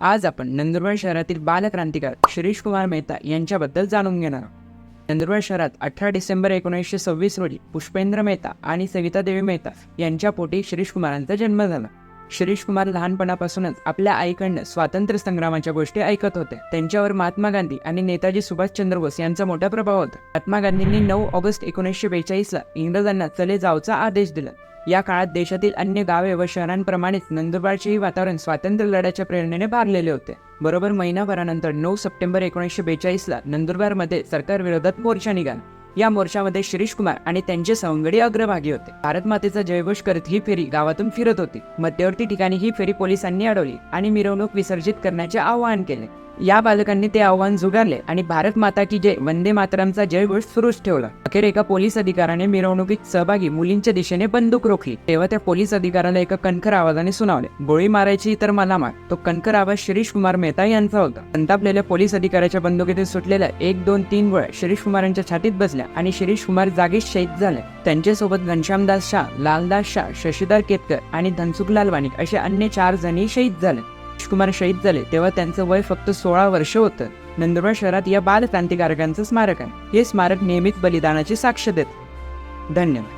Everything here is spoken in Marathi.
आज आपण नंदुरबार शहरातील बालक्रांतिकार शिरीष कुमार मेहता यांच्याबद्दल जाणून घेणार आहोत. नंदुरबार शहरात अठरा डिसेंबर एकोणीसशे सव्वीस रोजी पुष्पेंद्र मेहता आणि सविता देवी मेहता यांच्या पोटी शिरीष कुमारांचा जन्म झाला. शिरीष कुमार लहानपणापासूनच आपल्या आईकडनं स्वातंत्र्य संग्रामाच्या गोष्टी ऐकत होते. त्यांच्यावर महात्मा गांधी आणि नेताजी सुभाषचंद्र बोस यांचा मोठा प्रभाव होता. महात्मा गांधींनी नऊ ऑगस्ट एकोणीसशे बेचाळीसला इंग्रजांना चले जावचा आदेश दिला. या काळात देशातील अन्य गावे व शहरांप्रमाणेच नंदुरबारचेही वातावरण स्वातंत्र्य लढ्याच्या प्रेरणेने भारलेले होते. बरोबर महिनाभरानंतर नऊ सप्टेंबर एकोणीसशे बेचाळीसला नंदुरबारमध्ये सरकार विरोधात मोर्चा निघाला. या मोर्चामध्ये शिरीष कुमार आणि त्यांचे सवंगडी अग्रभागी होते. भारत मातेचा जयघोष करत ही फेरी गावातून फिरत होती. मध्यवर्ती ठिकाणी ही फेरी पोलिसांनी अडवली आणि मिरवणूक विसर्जित करण्याचे आवाहन केले. या बालकांनी ते आव्हान झुगारले आणि भारत माता की जय वंदे मातरमचा जयघोष सुरूच ठेवला. अखेर एका पोलीस अधिकाऱ्याने मिरवणुकीत सहभागी मुलींच्या दिशेने बंदूक रोखली. तेव्हा त्या पोलीस अधिकाऱ्याला एका कणखर आवाजाने सुनावले. गोळी मारायची तर मला मार. तो कणखर आवाज शिरीष कुमार मेहता यांचा होता. संतापलेल्या पोलीस अधिकाऱ्याच्या बंदुकीतून सुटलेल्या एक दोन तीन गोळ्या शिरीष कुमारांच्या छातीत बसल्या आणि शिरीष कुमार जागीच शहीद झाले. त्यांच्यासोबत घनश्यामदास शाह लालदास शाह शशीधर केतकर आणि धनसुख लालवाणी असे अन्य चार जणी शहीद झाले. कुमार शहीद झाले तेव्हा त्यांचं वय फक्त सोळा वर्ष होतं. नंदुरबार शहरात या बाल क्रांतिकारकांचं स्मारक आहे. हे स्मारक नियमित बलिदानाची साक्ष देत. धन्यवाद.